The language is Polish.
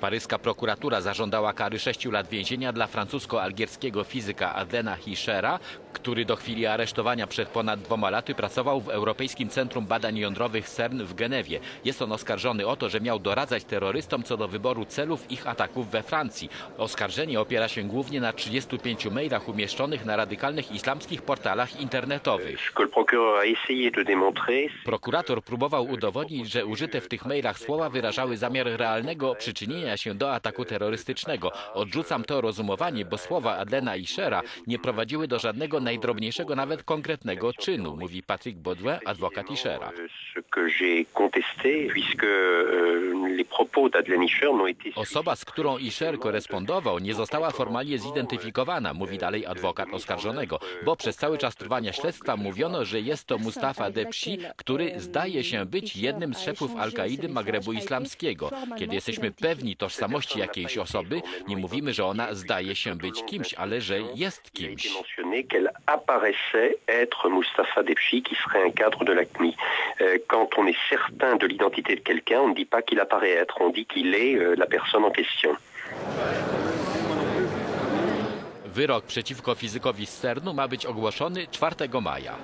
Paryska prokuratura zażądała kary 6 lat więzienia dla francusko-algierskiego fizyka Adena Hischera, który do chwili aresztowania przed ponad dwoma laty pracował w Europejskim Centrum Badań Jądrowych CERN w Genewie. Jest on oskarżony o to, że miał doradzać terrorystom co do wyboru celów ich ataków we Francji. Oskarżenie opiera się głównie na 35 mailach umieszczonych na radykalnych islamskich portalach internetowych. Prokurator próbował udowodnić, że użyte w tych mailach słowa wyrażały zamiar realnego przyczynienia się do ataku terrorystycznego. Odrzucam to rozumowanie, bo słowa Adlena i Shera nie prowadziły do żadnego najdrobniejszego, nawet konkretnego czynu, mówi Patrick Baudouin, adwokat Ishera. Osoba, z którą Isher korespondował, nie została formalnie zidentyfikowana, mówi dalej adwokat oskarżonego, bo przez cały czas trwania śledztwa mówiono, że jest to Mustafa Depsi, który zdaje się być jednym z szefów Al-Kaidy Magrebu Islamskiego. Kiedy jesteśmy pewni tożsamości jakiejś osoby, nie mówimy, że ona zdaje się być kimś, ale że jest kimś. cadre de de de la. Wyrok przeciwko fizykowi z CERN-u ma być ogłoszony 4 maja.